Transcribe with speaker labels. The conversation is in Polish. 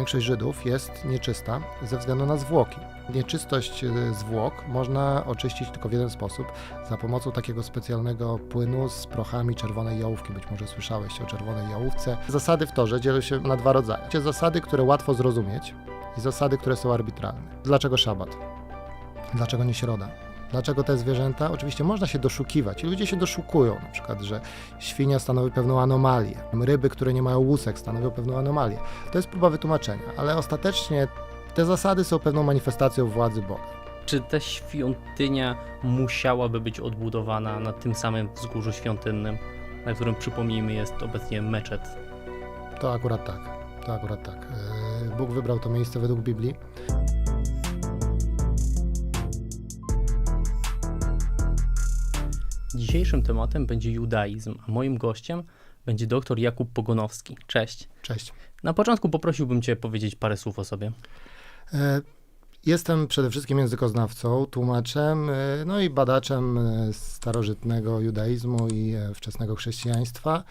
Speaker 1: większość Żydów jest nieczysta ze względu na zwłoki. Nieczystość e, zwłok można oczyścić tylko w jeden sposób, za pomocą takiego specjalnego płynu z prochami czerwonej jałówki. Być może słyszałeś o czerwonej jałówce. Zasady w torze dzielą się na dwa rodzaje. Zasady, które łatwo zrozumieć i zasady, które są arbitralne. Dlaczego szabat? Dlaczego nie środa? Dlaczego te zwierzęta? Oczywiście można się doszukiwać i ludzie się doszukują, na przykład, że świnia stanowi pewną anomalię, ryby, które nie mają łusek stanowią pewną anomalię. To jest próba wytłumaczenia, ale ostatecznie te zasady są pewną manifestacją władzy Boga.
Speaker 2: Czy ta świątynia musiałaby być odbudowana na tym samym wzgórzu świątynnym, na którym przypomnijmy jest obecnie meczet?
Speaker 1: To akurat tak. To akurat tak. Yy, Bóg wybrał to miejsce według Biblii.
Speaker 2: Dzisiejszym tematem będzie judaizm, a moim gościem będzie dr Jakub Pogonowski. Cześć.
Speaker 1: Cześć.
Speaker 2: Na początku poprosiłbym Cię powiedzieć parę słów o sobie.
Speaker 1: E, Jestem przede wszystkim językoznawcą, tłumaczem, e, no i badaczem e, starożytnego judaizmu i wczesnego chrześcijaństwa.